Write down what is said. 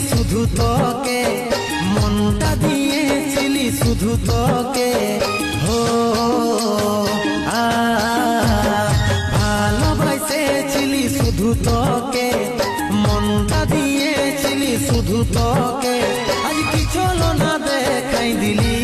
শুধু তোকে, মনটা দিয়েছিলি শুধু তোকে। হো ভালোবাসেছিলি শুধু তোকে, মনটা দিয়েছিলি শুধু তোকে। আজ কি চলো না দেখাই দিলি